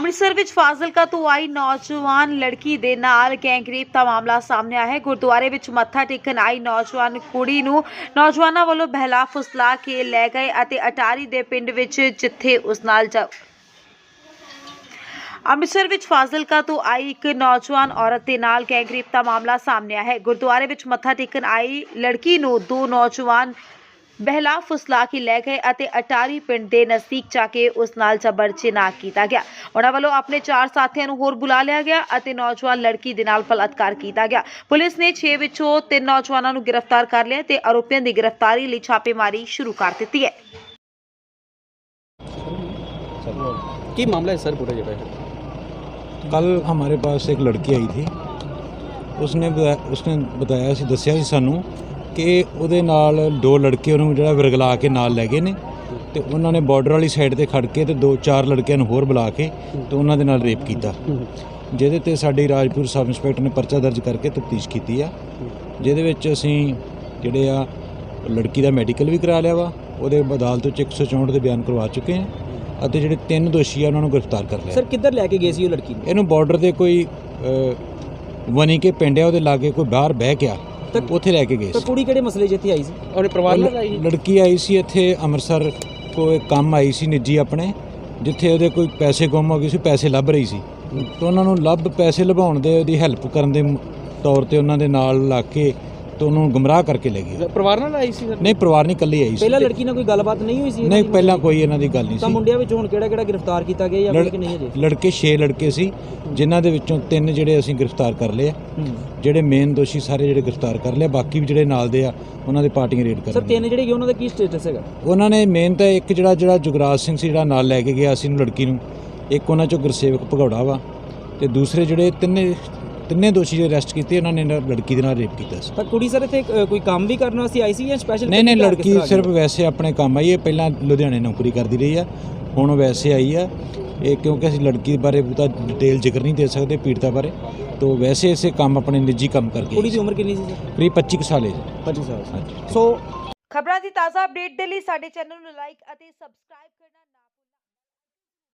ਅੰਮ੍ਰਿਤਸਰ ਵਿੱਚ ਫਾਜ਼ਿਲਕਾ ਤੋਂ ਆਈ ਨੌਜਵਾਨ ਲੜਕੀ ਦੇ ਨਾਲ ਗੈਂਗਰੇਪ ਦਾ ਮਾਮਲਾ ਸਾਹਮਣੇ ਆਇਆ ਹੈ। ਗੁਰਦੁਆਰੇ ਵਿੱਚ ਮੱਥਾ ਟੇਕਣ ਆਈ ਨੌਜਵਾਨ ਕੁੜੀ ਨੂੰ ਨੌਜਵਾਨਾਂ ਵੱਲੋਂ ਬਹਿਲਾ ਫੁਸਲਾ ਕੇ ਲੈ ਗਏ ਅਤੇ ਅਟਾਰੀ ਦੇ ਪਿੰਡ ਵਿੱਚ ਜਿੱਥੇ ਉਸ ਨਾਲ ਜਾ ਅੰਮ੍ਰਿਤਸਰ ਵਿੱਚ ਫਾਜ਼ਿਲਕਾ ਤੋਂ ਆਈ ਇੱਕ ਨੌਜਵਾਨ ਔਰਤ ਦੇ ਨਾਲ ਗੈਂਗਰੇਪ ਦਾ ਮਾਮਲਾ ਸਾਹਮਣੇ ਆਇਆ ਹੈ। ਗੁਰਦੁਆਰੇ ਵਿੱਚ ਮੱਥਾ ਟੇਕਣ ਆਈ ਲੜਕੀ ਨੂੰ ਦੋ ਨੌਜਵਾਨ ਬਹਿਲਾ ਫੁਸਲਾ ਕੇ ਲੈ ਗਏ ਅਤੇ ਅਟਾਰੀ ਪਿੰਡ ਦੇ ਨਜ਼ਦੀਕ ਜਾ ਕੇ ਉਸ ਨਾਲ ਜ਼ਬਰ ਜਨਾਹ ਕੀਤਾ ਗਿਆ ਉਹਨਾਂ ਵੱਲੋਂ ਆਪਣੇ ਚਾਰ ਸਾਥੀਆਂ ਨੂੰ ਹੋਰ ਬੁਲਾ ਲਿਆ ਗਿਆ ਅਤੇ ਨੌਜਵਾਨ ਲੜਕੀ ਦੇ ਨਾਲ ਬਲਾਤਕਾਰ ਕੀਤਾ ਗਿਆ ਪੁਲਿਸ ਨੇ 6 ਵਿੱਚੋਂ 3 ਨੌਜਵਾਨਾਂ ਨੂੰ ਗ੍ਰਿਫਤਾਰ ਕਰ ਲਿਆ ਤੇ ਆਰੋਪੀਆਂ ਦੀ ਗ੍ਰਿਫਤਾਰੀ ਲਈ ਛਾਪੇਮਾਰੀ ਸ਼ੁਰੂ ਕਰ ਦਿੱਤੀ ਹੈ ਕੀ ਮਾਮਲਾ ਹੈ ਸਰ ਪੂਰਾ ਜਿਹੜਾ ਹੈ कल हमारे पास एक लड़की आई थी ਉਸਨੇ ਬਤਾ- ਉਸਨੇ ਬਤਾਇਆ ਸੀ ਦੱਸਿਆ ਸੀ ਸਾਨੂੰ ਕਿ ਉਹਦੇ ਨਾਲ ਦੋ ਲੜਕੇ ਉਹਨੂੰ ਜਿਹੜਾ ਵਿਰਗਲਾ ਕੇ ਨਾਲ ਲੈ ਗਏ ਨੇ ਤੇ ਉਹਨਾਂ ਨੇ ਬਾਰਡਰ ਵਾਲੀ ਸਾਈਡ ਤੇ ਖੜ ਕੇ ਤੇ ਦੋ ਚਾਰ ਲੜਕਿਆਂ ਨੂੰ ਹੋਰ ਬੁਲਾ ਕੇ ਤੇ ਉਹਨਾਂ ਦੇ ਨਾਲ ਰੇਪ ਕੀਤਾ। ਜਿਹਦੇ ਤੇ ਸਾਡੀ ਰਾਜਪੁਰ ਸਬ ਇੰਸਪੈਕਟਰ ਨੇ ਪਰਚਾ ਦਰਜ ਕਰਕੇ ਤਫਤੀਸ਼ ਕੀਤੀ ਆ। ਜਿਹਦੇ ਵਿੱਚ ਅਸੀਂ ਜਿਹੜੇ ਆ ਲੜਕੀ ਦਾ ਮੈਡੀਕਲ ਵੀ ਕਰਾ ਲਿਆ ਵਾ ਉਹਦੇ ਅਦਾਲਤ ਵਿੱਚ 164 ਦੇ ਬਿਆਨ ਕਰਵਾ ਚੁੱਕੇ ਆ ਅਤੇ ਜਿਹੜੇ ਤਿੰਨ ਦੋਸ਼ੀ ਆ ਉਹਨਾਂ ਨੂੰ ਗ੍ਰਿਫਤਾਰ ਕਰ ਲਿਆ। ਸਰ ਕਿੱਧਰ ਲੈ ਕੇ ਗਏ ਸੀ ਉਹ ਲੜਕੀ ਨੂੰ? ਇਹਨੂੰ ਬਾਰਡਰ ਦੇ ਕੋਈ ਵਨੀ ਕੇ ਪਿੰਡ ਆ ਉਹਦੇ ਲਾਗੇ ਕੋਈ ਬਾਹਰ ਬਹਿ ਗਿਆ। ਤਾਂ- ਉੱਥੇ ਲੈ ਕੇ ਗਏ ਤਾਂ ਸੀ। ਕੁੜੀ ਕਿਹੜੇ ਮਸਲੇ 'ਚ ਇੱਥੇ ਆਈ ਸੀ? ਔਰ ਪਰਿਵਾਰ ਨਾਲ ਆਈ ਉਹ ਲੜਕੀ ਆਈ ਸੀ ਇੱਥੇ ਅੰਮ੍ਰਿਤਸਰ ਕੋਈ ਕੰਮ ਆਈ ਸੀ ਨਿੱਜੀ ਆਪਣੇ ਜਿੱਥੇ ਉਹਦੇ ਕੋਈ ਪੈਸੇ ਗੁੰਮ ਹੋ ਗਏ ਸੀ ਪੈਸੇ ਲੱਭ ਰਹੀ ਸੀ। ਤੇ ਉਹਨਾਂ ਨੂੰ ਲੱਭ ਪੈਸੇ ਲਭਾਉਣ ਦੇ ਉਹਦੀ ਹੈਲਪ ਕਰਨ ਦੇ ਮ- ਤੌਰ ਤੇ ਉਹਨਾਂ ਦੇ ਨਾਲ ਲੱਗ ਕੇ ਤੇ ਉਹਨੂੰ ਗੁੰਮਰਾਹ ਕਰਕੇ ਲੈ ਗਏ ਪਰਿਵਾਰ ਨਾਲ ਆਈ ਸੀ ਸਰ ਨਹੀਂ ਪਰਿਵਾਰ ਨਹੀਂ ਇਕੱਲੀ ਆਈ ਸੀ। ਪਹਿਲਾਂ ਲੜਕੀ ਨਾਲ ਕੋਈ ਗੱਲਬਾਤ ਨਹੀਂ ਹੋਈ ਸੀ ਨਹੀਂ? ਪਹਿਲਾਂ ਕੋਈ ਇਹਨਾਂ ਦੀ ਗੱਲ ਨਹੀਂ ਤਾਂ ਸੀ। ਮੁੰਡਿਆਂ ਵਿੱਚ ਹੁਣ ਕਿਹੜਾ ਕਿਹੜਾ ਗ੍ਰਿਫਤਾਰ ਕੀਤਾ ਗਿਆ ਜਾਂ ਕਿ ਨਹੀਂ ਅਜੇ ਲੜਕੇ 6 ਲੜਕੇ ਸੀ ਜਿਨ੍ਹਾਂ ਦੇ ਵਿੱਚੋਂ ਤਿੰਨ ਜਿਹੜੇ ਅਸੀਂ ਗ੍ਰਿਫਤਾਰ ਕਰ ਲਏ ਆ। ਜਿਹੜੇ ਮੇਨ ਦੋਸ਼ੀ ਸਾਰੇ ਜਿਹੜੇ ਗ੍ਰਿਫਤਾਰ ਕਰ ਲਿਆ ਬਾਕੀ ਵੀ ਜਿਹੜੇ ਨਾਲ ਦੇ ਆ ਉਹਨਾਂ ਦੇ ਪਾਰਟੀਆਂ ਰੇਡ ਕਰ ਸਰ ਤਿੰਨ ਜਿਹੜੇ ਗਏ ਉਹਨਾਂ ਦਾ ਕੀ ਸਟੇਟਸ ਹੈਗਾ? ਉਹਨਾਂ ਨੇ ਮੇਨ ਤਾਂ ਇੱਕ ਜਿਹੜਾ ਜਿਹੜਾ ਜੁਗਰਾਜ ਸਿੰਘ ਸੀ ਜਿਹੜਾ ਨਾਲ ਲੈ ਕੇ ਗਿਆ ਸੀ ਨੂੰ ਲੜਕੀ ਨੂੰ ਇੱਕ ਉਹਨਾਂ ਚੋਂ ਗੁਰਸੇਵਕ ਭਗੌੜਾ ਵਾ ਤੇ ਦੂਸਰੇ ਜਿਹੜੇ ਤਿੰਨੇ ਤਿੰਨੇ ਦੋਸ਼ੀ ਜਿਹੜੇ ਅਰੈਸਟ ਕੀਤੇ ਉਹਨਾਂ ਨੇ ਲੜਕੀ ਦੇ ਨਾਲ ਰੇਪ ਕੀਤਾ ਸੀ। ਤਾਂ ਕੁੜੀ ਸਰ ਇੱਥੇ ਅ, ਕੋਈ ਕੰਮ ਵੀ ਕਰਨ ਵਾਸਤੇ ਆਈ ਸੀ ਜਾਂ ਸਪੈਸ਼ਲ ਨਹੀਂ ਨਹੀਂ ਲੜਕੀ ਸਿਰਫ ਵੈਸੇ ਆਪਣੇ ਕੰਮ ਆਈ ਹੈ ਪਹਿਲਾਂ ਲੁਧਿਆਣੇ ਨੌਕਰੀ ਕਰਦੀ ਰਹੀ ਆ ਹੁਣ ਉਹ ਵੈਸੇ ਆਈ ਆ। ਇਹ ਕਿਉਂਕਿ ਅਸੀਂ ਲੜਕੀ ਬਾਰੇ ਬਹੁਤਾ ਡਿਟੇਲ ਜ਼ਿਕਰ ਨਹੀਂ ਦੇ ਸਕਦੇ ਪੀੜਤਾ ਬਾਰੇ ਤੋਂ ਵੈਸੇ ਇਸੇ ਕੰਮ ਆਪਣੇ ਨਿੱਜੀ ਕੰਮ ਕਰਕੇ ਕੁੜੀ ਦੀ ਉਮਰ ਕਿੰਨੀ ਸੀ ਸਰ? ਕਰੀਬ 25 ਕੁ ਸਾਲ ਹੈ ਜੀ। 25 ਸਾਲ ਹਾਂਜੀ। ਸੋ ਖਬਰਾਂ ਦੀ ਤਾਜ਼ਾ ਅਪਡੇਟ ਦੇ ਲਈ ਸਾਡੇ ਚੈਨਲ ਨੂੰ ਲਾਈਕ ਅਤੇ ਸਬਸਕ੍ਰਾਈਬ